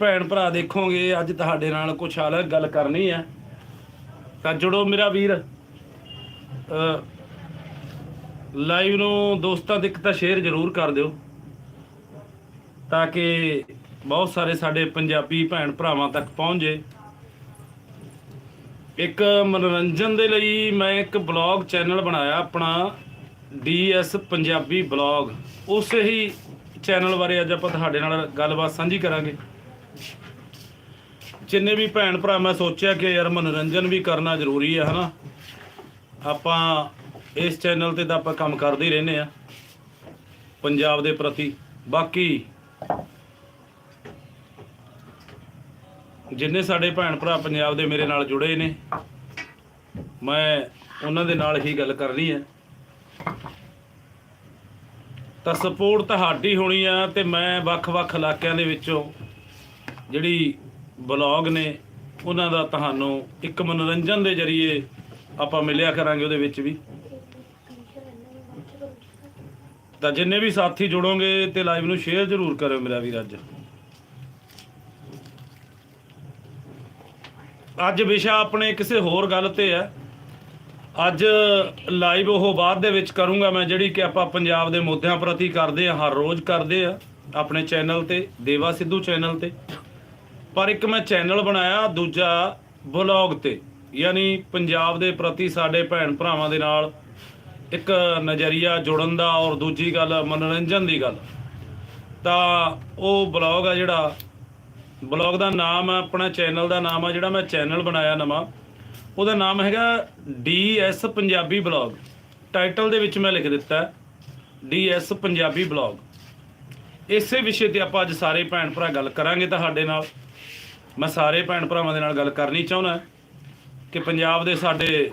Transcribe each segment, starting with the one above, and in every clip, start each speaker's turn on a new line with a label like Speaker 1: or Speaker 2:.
Speaker 1: ਭੈਣ ਭਰਾ ਦੇਖੋਗੇ, ਅੱਜ ਤੁਹਾਡੇ ਨਾਲ ਕੁਝ ਹਾਲ ਗੱਲ ਕਰਨੀ ਹੈ। ਤਾਂ ਜੁੜੋ ਮੇਰਾ ਵੀਰ। ਲਾਈਵ ਨੂੰ ਦੋਸਤਾਂ ਤੱਕ ਤਾਂ ਸ਼ੇਅਰ ਜ਼ਰੂਰ ਕਰ ਦਿਓ। ਤਾਂ ਕਿ ਬਹੁਤ ਸਾਰੇ ਸਾਡੇ ਪੰਜਾਬੀ ਭੈਣ ਭਰਾਵਾਂ ਤੱਕ ਪਹੁੰਚ। ਜੇ ਇੱਕ ਮਨੋਰੰਜਨ ਦੇ ਲਈ ਮੈਂ ਇੱਕ ਬਲੌਗ ਚੈਨਲ ਬਣਾਇਆ, ਆਪਣਾ ਡੀਐਸ ਪੰਜਾਬੀ ਬਲੌਗ ਉਸ ਹੀ ਚੈਨਲ ਬਾਰੇ ਅੱਜ ਆਪਾਂ ਤੁਹਾਡੇ ਨਾਲ ਗੱਲਬਾਤ ਸਾਂਝੀ ਕਰਾਂਗੇ। ਜਿੰਨੇ ਵੀ ਭੈਣ ਭਰਾ, ਮੈਂ ਸੋਚਿਆ ਕਿ ਯਾਰ ਮਨੋਰੰਜਨ ਵੀ ਕਰਨਾ ਜ਼ਰੂਰੀ ਹੈ ਹਨਾ? ਆਪਾਂ ਇਸ ਚੈਨਲ ਤੇ ਤਾਂ ਆਪਾਂ ਕੰਮ ਕਰਦੇ ਹੀ ਰਹਿੰਦੇ ਆ, ਪੰਜਾਬ ਦੇ ਪ੍ਰਤੀ। ਬਾਕੀ ਜਿੰਨੇ ਸਾਡੇ ਭੈਣ ਭਰਾ ਪੰਜਾਬ ਦੇ ਮੇਰੇ ਨਾਲ ਜੁੜੇ ਨੇ, ਮੈਂ ਉਹਨਾਂ ਦੇ ਨਾਲ ਹੀ ਗੱਲ ਕਰਨੀ ਹੈ ਤਾਂ ਸਪੋਰਟ ਤੁਹਾਡੀ ਹੋਣੀ ਆ ਤੇ ਮੈਂ ਵੱਖ-ਵੱਖ ਇਲਾਕਿਆਂ ਦੇ ਵਿੱਚੋਂ ਜਿਹੜੀ ਬਲੌਗ ਨੇ, ਉਹਨਾਂ ਦਾ ਤੁਹਾਨੂੰ ਇੱਕ ਮਨੋਰੰਜਨ ਦੇ ਜ਼ਰੀਏ ਆਪਾਂ ਮਿਲਿਆ ਕਰਾਂਗੇ ਉਹਦੇ ਵਿੱਚ ਵੀ। ਤਾਂ ਜਿੰਨੇ ਵੀ ਸਾਥੀ ਜੁੜੋਗੇ ਤੇ ਲਾਈਵ ਨੂੰ ਸ਼ੇਅਰ ਜ਼ਰੂਰ ਕਰਿਓ ਮੇਰਾ ਵੀਰ ਅੱਜ। ਅੱਜ ਵਿਸ਼ਾ ਆਪਣੇ ਕਿਸੇ ਹੋਰ ਗੱਲ ਤੇ ਹੈ। ਅੱਜ ਲਾਈਵ ਉਹ ਬਾਅਦ ਦੇ ਵਿੱਚ ਕਰੂੰਗਾ ਮੈਂ, ਜਿਹੜੀ ਕਿ ਆਪਾਂ ਪੰਜਾਬ ਦੇ ਮੁੱਦਿਆਂ ਪ੍ਰਤੀ ਕਰਦੇ ਆ ਹਰ ਰੋਜ਼ ਕਰਦੇ ਆ ਆਪਣੇ ਚੈਨਲ ਤੇ, ਦੇਵਾ ਸਿੱਧੂ ਚੈਨਲ ਤੇ। ਪਰ ਇੱਕ ਮੈਂ ਚੈਨਲ ਬਣਾਇਆ, ਦੂਜਾ ਬਲੌਗ ਤੇ। ਯਾਨੀ ਪੰਜਾਬ ਦੇ ਪ੍ਰਤੀ ਸਾਡੇ ਭੈਣ ਭਰਾਵਾਂ ਦੇ ਨਾਲ ਇੱਕ ਨਜ਼ਰੀਆ ਜੁੜਨ ਦਾ ਔਰ ਦੂਜੀ ਗੱਲ ਮਨੋਰੰਜਨ ਦੀ ਗੱਲ। ਤਾਂ ਉਹ ਬਲੌਗ ਆ ਜਿਹੜਾ ਬਲੌਗ ਦਾ ਨਾਮ ਆ, ਆਪਣਾ ਚੈਨਲ ਦਾ ਨਾਮ ਆ ਜਿਹੜਾ ਮੈਂ ਚੈਨਲ ਬਣਾਇਆ ਨਵਾਂ। ਉਹਦਾ ਨਾਮ ਹੈਗਾ ਡੀਐਸ ਪੰਜਾਬੀ ਬਲੌਗ ਟਾਈਟਲ ਦੇ ਵਿੱਚ ਮੈਂ ਲਿਖ ਦਿੱਤਾ ਡੀਐਸ ਪੰਜਾਬੀ ਬਲੌਗ ਇਸੇ ਵਿਸ਼ੇ ਤੇ ਆਪਾਂ ਅੱਜ ਸਾਰੇ ਭੈਣ ਭਰਾ ਗੱਲ ਕਰਾਂਗੇ ਤੁਹਾਡੇ ਨਾਲ। ਮੈਂ ਸਾਰੇ ਭੈਣ ਭਰਾਵਾਂ ਦੇ ਨਾਲ ਗੱਲ ਕਰਨੀ ਚਾਹੁੰਦਾ ਕਿ ਪੰਜਾਬ ਦੇ ਸਾਡੇ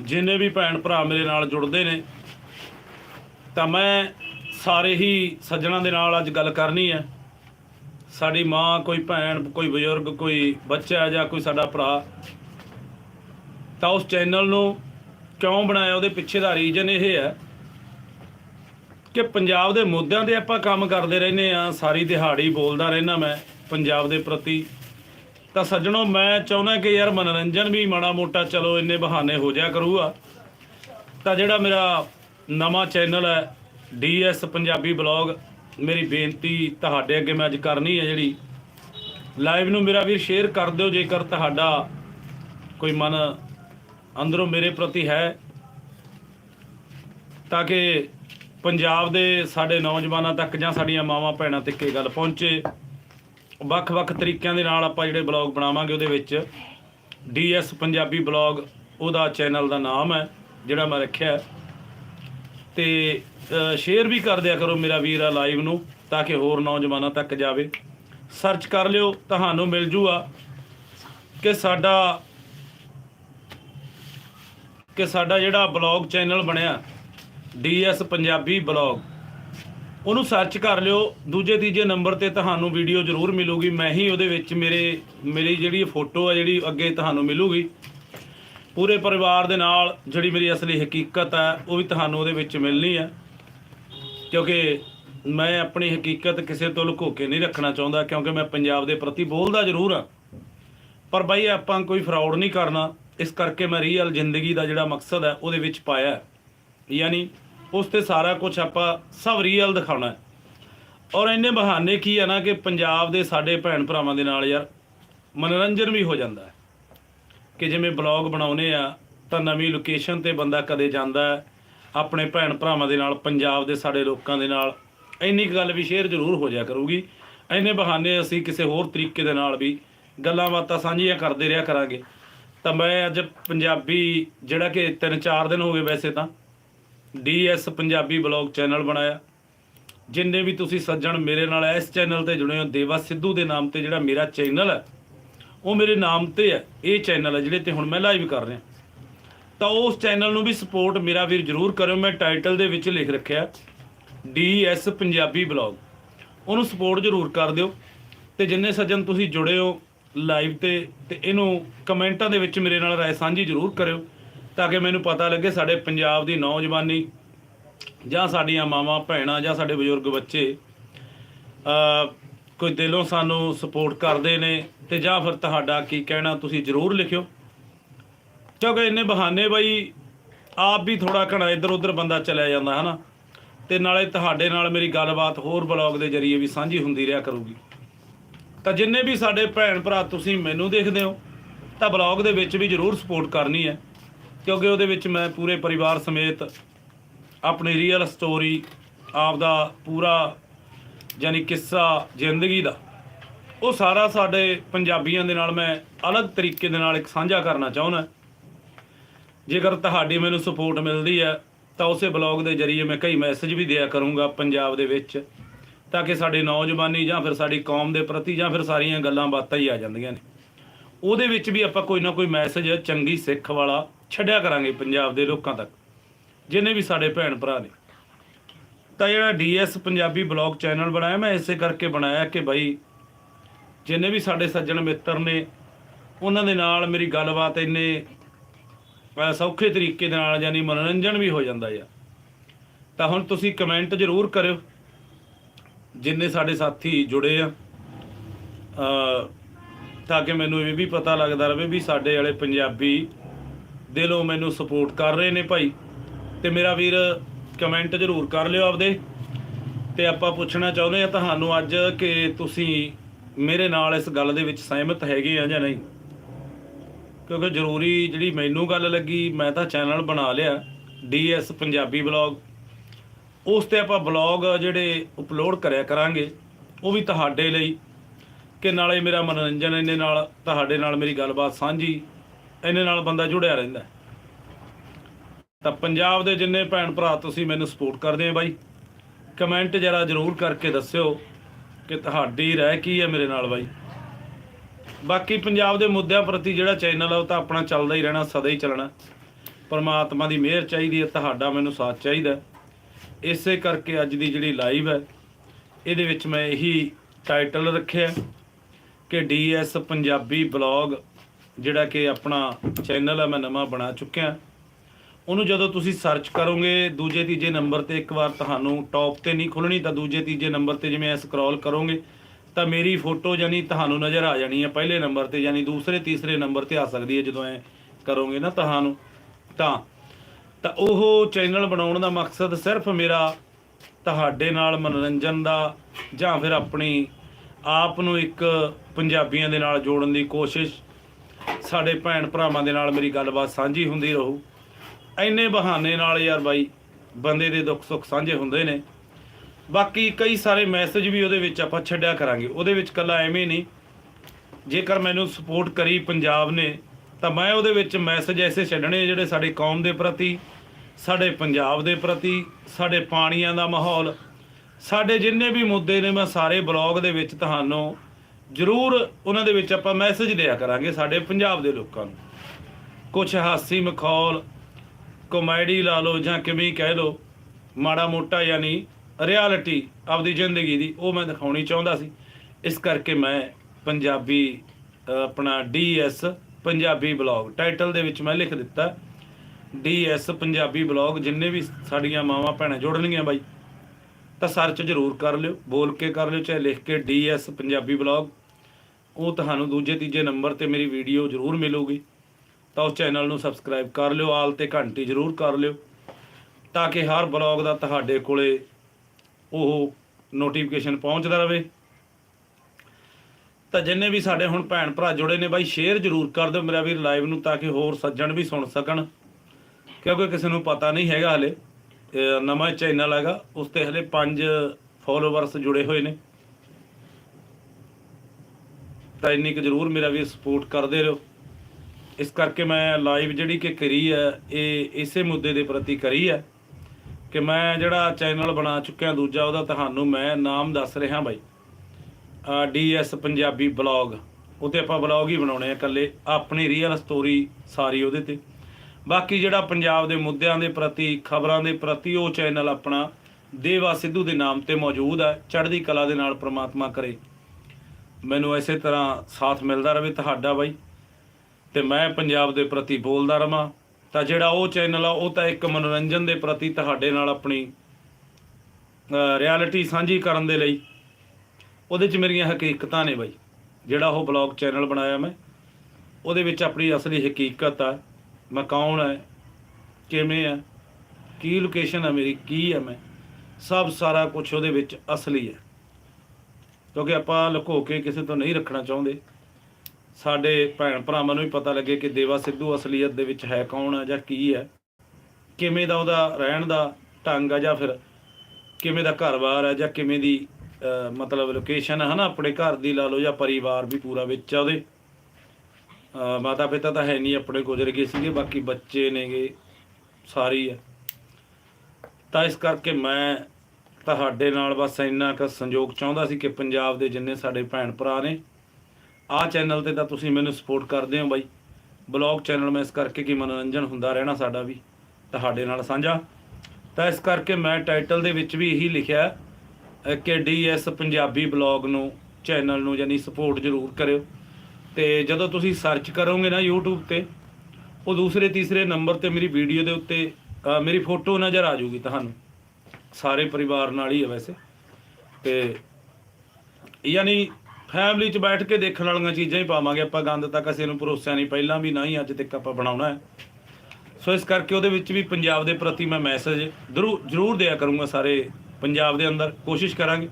Speaker 1: ਜਿੰਨੇ ਵੀ ਭੈਣ ਭਰਾ ਮੇਰੇ ਨਾਲ ਜੁੜਦੇ ਨੇ, ਤਾਂ ਮੈਂ ਸਾਰੇ ਹੀ ਸੱਜਣਾ ਦੇ ਨਾਲ ਅੱਜ ਗੱਲ ਕਰਨੀ ਹੈ। ਸਾਡੀ ਮਾਂ ਕੋਈ ਭੈਣ, ਕੋਈ ਬਜ਼ੁਰਗ, ਕੋਈ ਬੱਚਾ ਜਾਂ ਕੋਈ ਸਾਡਾ ਭਰਾ, ਤਾਂ ਉਸ ਚੈਨਲ ਨੂੰ ਕਿਉਂ ਬਣਾਇਆ? ਉਹਦੇ ਪਿੱਛੇ ਦਾ ਰੀਜਨ ਇਹ ਹੈ ਕਿ ਪੰਜਾਬ ਦੇ ਮੁੱਦਿਆਂ ਤੇ ਆਪਾਂ ਕੰਮ ਕਰਦੇ ਰਹਿੰਦੇ ਆ ਸਾਰੀ ਦਿਹਾੜੀ ਬੋਲਦਾ ਰਹਿਣਾ ਮੈਂ ਪੰਜਾਬ ਦੇ ਪ੍ਰਤੀ। ਤਾਂ ਸੱਜਣੋ, ਮੈਂ ਚਾਹੁੰਦਾ ਕਿ ਯਾਰ ਮਨੋਰੰਜਨ ਵੀ ਮਾੜਾ ਮੋਟਾ ਚਲੋ ਇੰਨੇ ਬਹਾਨੇ ਹੋ ਜਾਇਆ ਕਰੂਗਾ। ਤਾਂ ਜਿਹੜਾ ਮੇਰਾ ਨਵਾਂ ਚੈਨਲ ਹੈ, ਡੀਐਸ ਪੰਜਾਬੀ ਬਲੌਗ, ਮੇਰੀ ਬੇਨਤੀ ਤੁਹਾਡੇ ਅੱਗੇ ਮੈਂ ਅੱਜ ਕਰਨੀ ਹੈ ਜਿਹੜੀ। ਲਾਈਵ ਨੂੰ ਮੇਰਾ ਵੀਰ ਸ਼ੇਅਰ ਕਰ ਦਿਓ, ਜੇਕਰ ਤੁਹਾਡਾ ਕੋਈ ਮਨ ਅੰਦਰੋਂ ਮੇਰੇ ਪ੍ਰਤੀ ਹੈ। ਤਾਂ ਕਿ ਪੰਜਾਬ ਦੇ ਸਾਡੇ ਨੌਜਵਾਨਾਂ ਤੱਕ ਜਾਂ ਸਾਡੀਆਂ ਮਾਵਾਂ ਭੈਣਾਂ ਤੱਕ ਇਹ ਗੱਲ ਪਹੁੰਚੇ। ਵੱਖ-ਵੱਖ ਤਰੀਕਿਆਂ ਦੇ ਨਾਲ ਆਪਾਂ ਜਿਹੜੇ ਬਲੌਗ ਬਣਾਵਾਂਗੇ ਉਹਦੇ ਵਿੱਚ ਡੀਐਸ ਪੰਜਾਬੀ ਬਲੌਗ, ਉਹਦਾ ਚੈਨਲ ਦਾ ਨਾਮ ਹੈ, ਜਿਹੜਾ ਮੈਂ ਰੱਖਿਆ ਹੈ। ਤੇ ਸ਼ੇਅਰ ਵੀ ਕਰ ਦਿਆ ਕਰੋ ਮੇਰਾ ਵੀਰ ਆ ਲਾਈਵ ਨੂੰ, ਤਾਂ ਕਿ ਹੋਰ ਨੌਜਵਾਨਾਂ ਤੱਕ ਜਾਵੇ ਸਰਚ ਕਰ ਲਿਓ, ਤੁਹਾਨੂੰ ਮਿਲ ਜੂਗਾ ਕਿ ਸਾਡਾ ਕਿ ਸਾਡਾ ਜਿਹੜਾ ਬਲੌਗ ਚੈਨਲ ਬਣਿਆ, ਡੀਐਸ ਪੰਜਾਬੀ ਬਲੌਗ ਉਹਨੂੰ ਸਰਚ ਕਰ ਲਿਓ। ਦੂਜੇ, ਤੀਜੇ ਨੰਬਰ ਤੇ ਤੁਹਾਨੂੰ ਵੀਡੀਓ ਜ਼ਰੂਰ ਮਿਲੂਗੀ। ਮੈਂ ਹੀ ਉਹਦੇ ਵਿੱਚ ਮੇਰੇ, ਮੇਰੀ ਜਿਹੜੀ ਫੋਟੋ ਆ, ਜਿਹੜੀ ਅੱਗੇ ਤੁਹਾਨੂੰ ਮਿਲੂਗੀ। ਪੂਰੇ ਪਰਿਵਾਰ ਦੇ ਨਾਲ ਜਿਹੜੀ ਮੇਰੀ ਅਸਲੀ ਹਕੀਕਤ ਹੈ ਉਹ ਵੀ ਤੁਹਾਨੂੰ ਉਹਦੇ ਵਿੱਚ ਮਿਲਣੀ ਹੈ ਕਿਉਂਕਿ ਮੈਂ ਆਪਣੀ ਹਕੀਕਤ ਕਿਸੇ ਤੋਂ ਲੁਕੋ ਕੇ ਨਹੀਂ ਰੱਖਣਾ ਚਾਹੁੰਦਾ, ਕਿਉਂਕਿ ਮੈਂ ਪੰਜਾਬ ਦੇ ਪ੍ਰਤੀ ਬੋਲਦਾ ਜ਼ਰੂਰ ਹਾਂ ਪਰ ਬਾਈ, ਆਪਾਂ ਕੋਈ ਫਰਾਡ ਨਹੀਂ ਕਰਨਾ। ਇਸ ਕਰਕੇ ਮੈਂ ਰੀਅਲ ਜ਼ਿੰਦਗੀ ਦਾ ਜਿਹੜਾ ਮਕਸਦ ਹੈ ਉਹਦੇ ਵਿੱਚ ਪਾਇਆ। ਯਾਨੀ ਉਸ ਤੇ ਸਾਰਾ ਕੁਝ ਆਪਾਂ ਸਭ ਰੀਅਲ ਦਿਖਾਉਣਾ ਹੈ। ਔਰ ਇੰਨੇ ਬਹਾਨੇ ਕੀ ਹੈ ਨਾ ਕਿ ਪੰਜਾਬ ਦੇ ਸਾਡੇ ਭੈਣ ਭਰਾਵਾਂ ਦੇ ਨਾਲ ਯਾਰ ਮਨੋਰੰਜਨ ਵੀ ਹੋ ਜਾਂਦਾ ਹੈ। ਕਿ ਜਿਵੇਂ ਬਲੌਗ ਬਣਾਉਨੇ ਆ, ਤਾਂ ਨਵੀਂ ਲੋਕੇਸ਼ਨ ਤੇ ਬੰਦਾ ਕਦੇ ਜਾਂਦਾ ਆਪਣੇ ਭੈਣ ਭਰਾਵਾਂ ਦੇ ਨਾਲ, ਪੰਜਾਬ ਦੇ ਸਾਡੇ ਲੋਕਾਂ ਦੇ ਨਾਲ। ਇੰਨੀ ਕੁ ਗੱਲ ਵੀ ਸ਼ੇਅਰ ਜ਼ਰੂਰ ਹੋ ਜਾਇਆ ਕਰੂਗੀ। ਇੰਨੇ ਬਹਾਨੇ ਅਸੀਂ ਕਿਸੇ ਹੋਰ ਤਰੀਕੇ ਦੇ ਨਾਲ ਵੀ ਗੱਲਾਂ ਬਾਤਾਂ ਸਾਂਝੀਆਂ ਕਰਦੇ ਰਿਹਾ ਕਰਾਂਗੇ। ਤਾਂ ਮੈਂ ਅੱਜ ਪੰਜਾਬੀ ਜਿਹੜਾ ਕਿ 3-4 ਦਿਨ ਹੋ ਗਏ ਵੈਸੇ ਤਾਂ ਡੀਐਸ ਪੰਜਾਬੀ ਬਲੌਗ ਚੈਨਲ ਬਣਾਇਆ। ਜਿੰਨੇ ਵੀ ਤੁਸੀਂ ਸੱਜਣ ਮੇਰੇ ਨਾਲ ਇਸ ਚੈਨਲ ਤੇ ਜੁੜੇ ਹੋ, ਦੇਵਾ ਸਿੱਧੂ ਦੇ ਨਾਮ ਤੇ ਜਿਹੜਾ ਮੇਰਾ ਚੈਨਲ ਹੈ, ਉਹ ਮੇਰੇ ਨਾਮ ਤੇ ਹੈ, ਇਹ ਚੈਨਲ ਹੈ ਜਿਹੜੇ ਤੇ ਹੁਣ ਮੈਂ ਲਾਈਵ ਕਰ ਰਿਹਾ। ਤਾਂ ਉਸ ਚੈਨਲ ਨੂੰ ਵੀ ਸਪੋਰਟ ਮੇਰਾ ਵੀਰ ਜਰੂਰ ਕਰਿਓ, ਮੈਂ ਟਾਈਟਲ ਦੇ ਵਿੱਚ ਲਿਖ ਰੱਖਿਆ ਡੀਐਸ ਪੰਜਾਬੀ ਬਲੌਗ। ਉਹਨੂੰ ਸਪੋਰਟ ਜਰੂਰ ਕਰ ਦਿਓ ਤੇ ਜਿੰਨੇ ਸੱਜਣ ਤੁਸੀਂ ਜੁੜੇ ਹੋ ਲਾਈਵ ਤੇ ਤੇ ਇਹਨੂੰ ਕਮੈਂਟਾਂ ਦੇ ਵਿੱਚ ਮੇਰੇ ਨਾਲ ਰਾਏ ਸਾਂਝੀ ਜਰੂਰ ਕਰਿਓ। ਤਾਂ ਕਿ ਮੈਨੂੰ ਪਤਾ ਲੱਗੇ ਸਾਡੇ ਪੰਜਾਬ ਦੀ ਨੌਜਵਾਨੀ ਜਾਂ ਸਾਡੀਆਂ ਮਾਵਾਂ, ਭੈਣਾਂ ਜਾਂ ਸਾਡੇ ਬਜ਼ੁਰਗ ਬੱਚੇ ਅ ਕੋਈ ਦਿਲੋਂ ਸਾਨੂੰ ਸਪੋਰਟ ਕਰਦੇ ਨੇ ਤੇ ਜਾਂ ਫਿਰ ਤੁਹਾਡਾ ਕੀ ਕਹਿਣਾ ਤੁਸੀਂ ਜਰੂਰ ਲਿਖਿਓ। ਕਿਉਂਕਿ ਇੰਨੇ ਬਹਾਨੇ ਬਈ ਆਪ ਵੀ ਥੋੜਾ ਘਣਾ ਇੱਧਰ ਉੱਧਰ ਬੰਦਾ ਚਲਿਆ ਜਾਂਦਾ, ਹਨਾ? ਤੇ ਨਾਲੇ ਤੁਹਾਡੇ ਨਾਲ ਮੇਰੀ ਗੱਲਬਾਤ ਹੋਰ ਬਲੌਗ ਦੇ ਜ਼ਰੀਏ ਵੀ ਸਾਂਝੀ ਹੁੰਦੀ ਰਿਹਾ ਕਰੂਗੀ। ਤਾਂ ਜਿੰਨੇ ਵੀ ਸਾਡੇ ਭੈਣ ਭਰਾ ਤੁਸੀਂ ਮੈਨੂੰ ਦੇਖਦੇ ਹੋ, ਤਾਂ ਬਲੌਗ ਦੇ ਵਿੱਚ ਵੀ ਜਰੂਰ ਸਪੋਰਟ ਕਰਨੀ ਹੈ। ਕਿਉਂਕਿ ਉਹਦੇ ਵਿੱਚ ਮੈਂ ਪੂਰੇ ਪਰਿਵਾਰ ਸਮੇਤ ਆਪਣੀ ਰੀਅਲ ਸਟੋਰੀ ਆਪਦਾ ਪੂਰਾ ਯਾਨੀ ਕਿੱਸਾ, ਜ਼ਿੰਦਗੀ ਦਾ, ਉਹ ਸਾਰਾ ਸਾਡੇ ਪੰਜਾਬੀਆਂ ਦੇ ਨਾਲ ਮੈਂ ਅਲੱਗ ਤਰੀਕੇ ਦੇ ਨਾਲ ਇੱਕ ਸਾਂਝਾ ਕਰਨਾ ਚਾਹੁੰਦਾ। ਜੇਕਰ ਤੁਹਾਡੀ ਮੈਨੂੰ ਸਪੋਰਟ ਮਿਲਦੀ ਹੈ, ਤਾਂ ਉਸੇ ਬਲੌਗ ਦੇ ਜ਼ਰੀਏ ਮੈਂ ਕਈ ਮੈਸੇਜ ਵੀ ਦਿਆ ਕਰੂੰਗਾ ਪੰਜਾਬ ਦੇ ਵਿੱਚ, ਤਾਂ ਕਿ ਸਾਡੇ ਨੌਜਵਾਨੀ ਜਾਂ ਫਿਰ ਸਾਡੀ ਕੌਮ ਦੇ ਪ੍ਰਤੀ ਜਾਂ ਫਿਰ ਸਾਰੀਆਂ ਗੱਲਾਂ ਬਾਤਾਂ ਹੀ ਆ ਜਾਂਦੀਆਂ ਨੇ। ਉਹਦੇ ਵਿੱਚ ਵੀ ਆਪਾਂ ਕੋਈ ਨਾ ਕੋਈ ਮੈਸੇਜ ਚੰਗੀ ਸਿੱਖ ਵਾਲਾ ਛੱਡਿਆ ਕਰਾਂਗੇ ਪੰਜਾਬ ਦੇ ਲੋਕਾਂ ਤੱਕ, ਜਿੰਨੇ ਵੀ ਸਾਡੇ ਭੈਣ ਭਰਾ ਨੇ। ਤਾਂ ਜਿਹੜਾ ਡੀਐਸ ਪੰਜਾਬੀ ਬਲੌਗ ਚੈਨਲ ਬਣਾਇਆ, ਮੈਂ ਇਸੇ ਕਰਕੇ ਬਣਾਇਆ ਕਿ ਭਾਈ ਜਿੰਨੇ ਵੀ ਸਾਡੇ ਸੱਜਣ ਮਿੱਤਰ ਨੇ, ਉਹਨਾਂ ਦੇ ਨਾਲ ਮੇਰੀ ਗੱਲਬਾਤ ਇੰਨੇ ਸੌਖੇ ਤਰੀਕੇ ਦੇ ਨਾਲ ਯਾਨੀ ਮਨੋਰੰਜਨ ਵੀ ਹੋ ਜਾਂਦਾ ਆ। ਤਾਂ ਹੁਣ ਤੁਸੀਂ ਕਮੈਂਟ ਜ਼ਰੂਰ ਕਰਿਓ, ਜਿੰਨੇ ਸਾਡੇ ਸਾਥੀ ਜੁੜੇ ਆ ਤਾਂ ਕਿ ਮੈਨੂੰ ਇਹ ਵੀ ਪਤਾ ਲੱਗਦਾ ਰਹੇ ਵੀ ਸਾਡੇ ਵਾਲੇ ਪੰਜਾਬੀ ਦਿਲੋਂ ਮੈਨੂੰ ਸਪੋਰਟ ਕਰ ਰਹੇ ਨੇ ਭਾਈ। ਤੇ ਮੇਰਾ ਵੀਰ ਕਮੈਂਟ ਜ਼ਰੂਰ ਕਰ ਲਿਓ ਆਪਦੇ। ਤੇ ਆਪਾਂ ਪੁੱਛਣਾ ਚਾਹੁੰਦੇ ਆ ਤੁਹਾਨੂੰ ਅੱਜ ਕਿ ਤੁਸੀਂ ਮੇਰੇ ਨਾਲ ਇਸ ਗੱਲ ਦੇ ਵਿੱਚ ਸਹਿਮਤ ਹੈਗੇ ਆ ਜਾਂ ਨਹੀਂ? ਕਿਉਂਕਿ ਜ਼ਰੂਰੀ ਜਿਹੜੀ ਮੈਨੂੰ ਗੱਲ ਲੱਗੀ, ਮੈਂ ਤਾਂ ਚੈਨਲ ਬਣਾ ਲਿਆ, ਡੀਐਸ ਪੰਜਾਬੀ ਬਲੌਗ ਉਸ ਤੇ ਆਪਾਂ ਬਲੌਗ ਜਿਹੜੇ ਅਪਲੋਡ ਕਰਿਆ ਕਰਾਂਗੇ, ਉਹ ਵੀ ਤੁਹਾਡੇ ਲਈ। ਕਿ ਨਾਲੇ ਮੇਰਾ ਮਨੋਰੰਜਨ ਇਹਨੇ ਨਾਲ, ਤੁਹਾਡੇ ਨਾਲ ਮੇਰੀ ਗੱਲਬਾਤ ਸਾਂਝੀ। ਇਹਨੇ ਨਾਲ ਬੰਦਾ ਜੁੜਿਆ ਰਹਿੰਦਾ ਤਾਂ ਪੰਜਾਬ ਦੇ ਜਿੰਨੇ ਭੈਣ ਭਰਾ ਤੁਸੀਂ ਮੈਨੂੰ ਸਪੋਰਟ ਕਰਦੇ ਆ ਬਾਈ ਕਮੈਂਟ ਜਰਾ ਜ਼ਰੂਰ ਕਰਕੇ ਦੱਸਿਓ ਕਿ ਤੁਹਾਡੀ ਰਹਿ ਕੀ ਹੈ ਮੇਰੇ ਨਾਲ ਬਾਈ। ਬਾਕੀ ਪੰਜਾਬ ਦੇ ਮੁੱਦਿਆਂ ਪ੍ਰਤੀ ਜਿਹੜਾ ਚੈਨਲ ਆ ਉਹ ਤਾਂ ਆਪਣਾ ਚੱਲਦਾ ਹੀ ਰਹਿਣਾ, ਸਦਾ ਹੀ ਚੱਲਣਾ। ਪਰਮਾਤਮਾ ਦੀ ਮਿਹਰ ਚਾਹੀਦੀ ਹੈ, ਤੁਹਾਡਾ ਮੈਨੂੰ ਸਾਥ ਚਾਹੀਦਾ ਹੈ। ਇਸੇ ਕਰਕੇ ਅੱਜ ਦੀ ਜਿਹੜੀ ਲਾਈਵ ਹੈ, ਇਹਦੇ ਵਿੱਚ ਮੈਂ ਇਹੀ ਟਾਈਟਲ ਰੱਖਿਆ ਕਿ ਡੀਐਸ ਪੰਜਾਬੀ ਬਲੌਗ ਜਿਹੜਾ ਕਿ ਆਪਣਾ ਚੈਨਲ ਹੈ ਮੈਂ ਨਵਾਂ ਬਣਾ ਚੁੱਕਿਆ। ਉਹਨੂੰ ਜਦੋਂ ਤੁਸੀਂ ਸਰਚ ਕਰੋਗੇ, ਦੂਜੇ ਤੀਜੇ ਨੰਬਰ ਤੇ ਇੱਕ ਵਾਰ ਤੁਹਾਨੂੰ ਟੌਪ ਤੇ ਨਹੀਂ ਖੁੱਲਣੀ ਤਾਂ ਦੂਜੇ ਤੀਜੇ ਨੰਬਰ ਤੇ ਜਿਵੇਂ ਸਕਰੋਲ ਕਰੋਗੇ, ਤਾਂ ਮੇਰੀ ਫੋਟੋ ਜਾਨੀ ਤੁਹਾਨੂੰ ਨਜ਼ਰ ਆ ਜਾਣੀ ਹੈ, ਪਹਿਲੇ ਨੰਬਰ ਤੇ ਯਾਨੀ ਦੂਸਰੇ, ਤੀਸਰੇ ਨੰਬਰ ਤੇ ਆ ਸਕਦੀ ਹੈ ਜਦੋਂ ਐ ਕਰੋਗੇ ਨਾ ਤੁਹਾਨੂੰ। ਤਾਂ ਤਾਂ ਉਹ ਚੈਨਲ ਬਣਾਉਣ ਦਾ ਮਕਸਦ ਸਿਰਫ ਮੇਰਾ ਤੁਹਾਡੇ ਨਾਲ ਮਨੋਰੰਜਨ ਦਾ, ਜਾਂ ਫਿਰ ਆਪਣੀ ਆਪ ਨੂੰ ਇੱਕ ਪੰਜਾਬੀਆਂ ਦੇ ਨਾਲ ਜੋੜਨ ਦੀ ਕੋਸ਼ਿਸ਼ ਸਾਡੇ ਭੈਣ ਭਰਾਵਾਂ ਦੇ ਨਾਲ ਮੇਰੀ ਗੱਲਬਾਤ ਸਾਂਝੀ ਹੁੰਦੀ ਰਹੂ। ਐਨੇ ਬਹਾਨੇ ਨਾਲ ਯਾਰ ਬਾਈ, ਬੰਦੇ ਦੇ ਦੁੱਖ ਸੁੱਖ ਸਾਂਝੇ ਹੁੰਦੇ ਨੇ। ਬਾਕੀ ਕਈ ਸਾਰੇ ਮੈਸੇਜ ਵੀ ਉਹਦੇ ਵਿੱਚ ਆਪਾਂ ਛੱਡਿਆ ਕਰਾਂਗੇ। ਉਹਦੇ ਵਿੱਚ ਕੱਲਾ ਐਵੇਂ ਨਹੀਂ। ਜੇਕਰ ਮੈਨੂੰ ਸਪੋਰਟ ਕਰੀ ਪੰਜਾਬ ਨੇ, ਤਾਂ ਮੈਂ ਉਹਦੇ ਵਿੱਚ ਮੈਸੇਜ ਐਸੇ ਛੱਡਣੇ ਜਿਹੜੇ ਸਾਡੇ ਕੌਮ ਦੇ ਪ੍ਰਤੀ, ਸਾਡੇ ਪੰਜਾਬ ਦੇ ਪ੍ਰਤੀ, ਸਾਡੇ ਪਾਣੀਆਂ ਦਾ ਮਾਹੌਲ, ਸਾਡੇ ਜਿੰਨੇ ਵੀ ਮੁੱਦੇ ਨੇ ਮੈਂ ਸਾਰੇ ਬਲੌਗ ਦੇ ਵਿੱਚ ਤੁਹਾਨੂੰ ਜ਼ਰੂਰ ਉਹਨਾਂ ਦੇ ਵਿੱਚ ਆਪਾਂ ਮੈਸੇਜ ਲਿਆ ਕਰਾਂਗੇ ਸਾਡੇ ਪੰਜਾਬ ਦੇ ਲੋਕਾਂ ਨੂੰ। ਕੁਝ ਹਾਸੀ ਮਖੌਲ ਕਮੇਡੀ ਲਾ ਲਓ ਜਾਂ ਕਿਵੇਂ ਕਹਿ ਲਓ ਮਾੜਾ ਮੋਟਾ ਯਾਨੀ ਰਿਐਲਿਟੀ ਆਪਦੀ ਜ਼ਿੰਦਗੀ ਦੀ ਉਹ ਮੈਂ ਦਿਖਾਉਣੀ ਚਾਹੁੰਦਾ ਸੀ। ਇਸ ਕਰਕੇ ਮੈਂ ਪੰਜਾਬੀ ਅ, ਆਪਣਾ ਡੀਐਸ ਪੰਜਾਬੀ ਬਲੌਗ ਟਾਈਟਲ ਦੇ ਵਿੱਚ ਮੈਂ ਲਿਖ ਦਿੱਤਾ। ਡੀਐਸ ਪੰਜਾਬੀ ਬਲੌਗ ਜਿੰਨੇ ਵੀ ਸਾਡੀਆਂ ਮਾਵਾਂ ਭੈਣਾਂ ਜੁੜਨਗੀਆਂ ਬਾਈ ਤਾਂ ਸਰਚ ਜ਼ਰੂਰ ਕਰ ਲਿਓ ਬੋਲ ਕੇ ਕਰ ਲਿਓ ਚਾਹੇ ਲਿਖ ਕੇ ਡੀਐਸ ਪੰਜਾਬੀ ਬਲੌਗ ਉਹ ਤੁਹਾਨੂੰ ਦੂਜੇ ਤੀਜੇ ਨੰਬਰ ਤੇ ਮੇਰੀ ਵੀਡੀਓ ਜ਼ਰੂਰ ਮਿਲੂਗੀ। ਤਾਂ ਉਸ ਚੈਨਲ ਨੂੰ ਸਬਸਕ੍ਰਾਈਬ ਕਰ ਲਿਓ, ਆਲ ਤੇ ਘੰਟੀ ਜ਼ਰੂਰ ਕਰ ਲਿਓ, ਤਾਂ ਕਿ ਹਰ ਬਲੌਗ ਦਾ ਤੁਹਾਡੇ ਕੋਲੇ ਉਹ ਨੋਟੀਫਿਕੇਸ਼ਨ ਪਹੁੰਚਦਾ ਰਹੇ। ਤਾਂ ਜਿੰਨੇ ਵੀ ਸਾਡੇ ਹੁਣ ਭੈਣ ਭਰਾ ਜੁੜੇ ਨੇ, ਬਾਈ ਸ਼ੇਅਰ ਜ਼ਰੂਰ ਕਰ ਦਿਓ ਮੇਰਾ ਵੀ ਲਾਈਵ ਨੂੰ, ਤਾਂ ਕਿ ਹੋਰ ਸੱਜਣ ਵੀ ਸੁਣ ਸਕਣ। ਕਿਉਂਕਿ ਕਿਸੇ ਨੂੰ ਪਤਾ ਨਹੀਂ ਹੈਗਾ ਹਲੇ ਨਵਾਂ ਚੈਨਲ ਹੈਗਾ, ਉਸ ਤੇ ਹਲੇ 5 ਫੋਲੋਵਰਸ ਜੁੜੇ ਹੋਏ ਨੇ। ਤਾਂ ਇੰਨੀ ਕੁ ਜ਼ਰੂਰ ਮੇਰਾ ਵੀ ਸਪੋਰਟ ਕਰਦੇ ਰਹੋ। ਇਸ ਕਰਕੇ ਮੈਂ ਲਾਈਵ ਜਿਹੜੀ ਕਿ ਕਰੀ ਹੈ, ਇਹ ਇਸੇ ਮੁੱਦੇ ਦੇ ਪ੍ਰਤੀ ਕਰੀ ਹੈ ਕਿ ਮੈਂ ਜਿਹੜਾ ਚੈਨਲ ਬਣਾ ਚੁੱਕਿਆ, ਦੂਜਾ ਉਹਦਾ ਤੁਹਾਨੂੰ ਮੈਂ ਨਾਮ ਦੱਸ ਰਿਹਾ ਬਾਈ। ਡੀਐਸ ਪੰਜਾਬੀ ਬਲੌਗ ਉਤੇ ਆਪਾਂ ਬਲੌਗ ਹੀ ਬਣਾਉਣੇ ਆ ਇਕੱਲੇ, ਆਪਣੀ ਰੀਅਲ ਸਟੋਰੀ ਸਾਰੀ ਉਹਦੇ ਤੇ। ਬਾਕੀ ਜਿਹੜਾ ਪੰਜਾਬ ਦੇ ਮੁੱਦਿਆਂ ਦੇ ਪ੍ਰਤੀ, ਖਬਰਾਂ ਦੇ ਪ੍ਰਤੀ ਉਹ ਚੈਨਲ ਆਪਣਾ ਦੇਵਾ ਸਿੱਧੂ ਦੇ ਨਾਮ ਤੇ ਮੌਜੂਦ ਹੈ। ਚੜ੍ਹਦੀ ਕਲਾ ਦੇ ਨਾਲ ਪ੍ਰਮਾਤਮਾ ਕਰੇ। ਮੈਨੂੰ ਇਸੇ ਤਰ੍ਹਾਂ ਸਾਥ ਮਿਲਦਾ ਰਹੇ ਤੁਹਾਡਾ ਬਾਈ ਤੇ ਮੈਂ ਪੰਜਾਬ ਦੇ ਪ੍ਰਤੀ ਬੋਲਦਾ ਰਵਾਂ। ਤਾਂ ਜਿਹੜਾ ਉਹ ਚੈਨਲ ਆ, ਉਹ ਤਾਂ ਇੱਕ ਮਨੋਰੰਜਨ ਦੇ ਪ੍ਰਤੀ ਤੁਹਾਡੇ ਨਾਲ ਆਪਣੀ ਰਿਐਲਿਟੀ ਸਾਂਝੀ ਕਰਨ ਦੇ ਲਈ। ਉਹਦੇ 'ਚ ਮੇਰੀਆਂ ਹਕੀਕਤਾਂ ਨੇ ਬਾਈ। ਜਿਹੜਾ ਉਹ ਬਲੌਗ ਚੈਨਲ ਬਣਾਇਆ ਮੈਂ, ਉਹਦੇ ਵਿੱਚ ਆਪਣੀ ਅਸਲੀ ਹਕੀਕਤ ਆ, ਮੈਂ ਕੌਣ ਹੈ ਕਿਵੇਂ ਆ, ਕੀ ਲੋਕੇਸ਼ਨ ਆ ਮੇਰੀ, ਕੀ ਹੈ ਮੈਂ, ਸਭ ਸਾਰਾ ਕੁਝ ਉਹਦੇ ਵਿੱਚ ਅਸਲੀ ਹੈ ਕਿਉਂਕਿ ਆਪਾਂ ਲੁਕੋ ਕੇ ਕਿਸੇ ਤੋਂ ਨਹੀਂ ਰੱਖਣਾ ਚਾਹੁੰਦੇ। ਸਾਡੇ ਭੈਣ ਭਰਾਵਾਂ ਨੂੰ ਵੀ ਪਤਾ ਲੱਗੇ ਕਿ ਦੇਵਾ ਸਿੱਧੂ ਅਸਲੀਅਤ ਦੇ ਵਿੱਚ ਹੈ ਕੌਣ ਆ ਜਾਂ ਕੀ ਹੈ ਕਿਵੇਂ ਦਾ ਉਹਦਾ ਰਹਿਣ ਦਾ ਢੰਗ ਆ ਜਾਂ ਫਿਰ ਕਿਵੇਂ ਦਾ ਘਰ-ਬਾਰ ਹੈ ਜਾਂ ਕਿਵੇਂ ਦੀ ਮਤਲਬ ਲੋਕੇਸ਼ਨ ਹੈ ਨਾ ਆਪਣੇ ਘਰ ਦੀ ਲਾ ਲਓ ਜਾਂ ਪਰਿਵਾਰ ਵੀ ਪੂਰਾ ਵਿੱਚ ਆ ਉਹਦੇ। ਮਾਤਾ ਪਿਤਾ ਤਾਂ ਹੈ ਨਹੀਂ, ਆਪਣੇ ਗੁਜ਼ਰ ਗਏ ਸੀਗੇ, ਬਾਕੀ ਬੱਚੇ ਨੇਗੇ, ਸਾਰੀ ਆ। ਤਾਂ ਇਸ ਕਰਕੇ ਮੈਂ ਤੁਹਾਡੇ ਨਾਲ ਬਸ ਇੰਨਾ ਕੁ ਸੰਯੋਗ ਚਾਹੁੰਦਾ ਸੀ ਕਿ ਪੰਜਾਬ ਦੇ ਜਿੰਨੇ ਸਾਡੇ ਭੈਣ ਭਰਾ ਨੇ, ਆਹ ਚੈਨਲ ਤੇ ਤਾਂ ਤੁਸੀਂ ਮੈਨੂੰ ਸਪੋਰਟ ਕਰਦੇ ਹੋ ਬਾਈ। ਬਲੌਗ ਚੈਨਲ ਮੈਂ ਇਸ ਕਰਕੇ ਕਿ ਮਨੋਰੰਜਨ ਹੁੰਦਾ ਰਹਿਣਾ ਸਾਡਾ ਵੀ ਤੁਹਾਡੇ ਨਾਲ ਸਾਂਝਾ। ਤਾਂ ਇਸ ਕਰਕੇ ਮੈਂ ਟਾਈਟਲ ਦੇ ਵਿੱਚ ਵੀ ਇਹੀ ਲਿਖਿਆ ਅਹ ਕਿ ਡੀਐਸ ਪੰਜਾਬੀ ਬਲੌਗ ਨੂੰ ਚੈਨਲ ਨੂੰ ਯਾਨੀ ਸਪੋਰਟ ਜ਼ਰੂਰ ਕਰਿਓ। ਤੇ ਜਦੋਂ ਤੁਸੀਂ ਸਰਚ ਕਰੋਗੇ ਨਾ YouTube ਤੇ, ਉਹ ਦੂਸਰੇ ਤੀਸਰੇ ਨੰਬਰ ਤੇ ਮੇਰੀ ਵੀਡੀਓ ਦੇ ਉੱਤੇ ਮੇਰੀ ਫੋਟੋ ਨਜ਼ਰ ਆ ਜੂਗੀ ਤੁਹਾਨੂੰ। ਸਾਰੇ ਪਰਿਵਾਰ ਨਾਲ ਹੀ ਹੈ ਵੈਸੇ। ਤੇ ਯਾਨੀ ਫੈਮਿਲੀ 'ਚ ਬੈਠ ਕੇ ਦੇਖਣ ਵਾਲੀਆਂ ਚੀਜ਼ਾਂ ਹੀ ਪਾਵਾਂਗੇ ਆਪਾਂ, ਗੰਦ ਤਾਂ ਕਿਸੇ ਨੂੰ ਭਰੋਸਿਆ ਨਹੀਂ, ਪਹਿਲਾਂ ਵੀ ਨਾ ਹੀ ਅੱਜ ਤੱਕ ਆਪਾਂ ਬਣਾਉਣਾ ਹੈ। ਸੋ ਇਸ ਕਰਕੇ ਉਹਦੇ ਵਿੱਚ ਵੀ ਪੰਜਾਬ ਦੇ ਪ੍ਰਤੀ ਮੈਂ ਮੈਸੇਜ ਜ਼ਰੂਰ ਜ਼ਰੂਰ ਦਿਆ ਕਰੂੰਗਾ ਸਾਰੇ ਪੰਜਾਬ ਦੇ ਅੰਦਰ, ਕੋਸ਼ਿਸ਼ ਕਰਾਂਗੇ।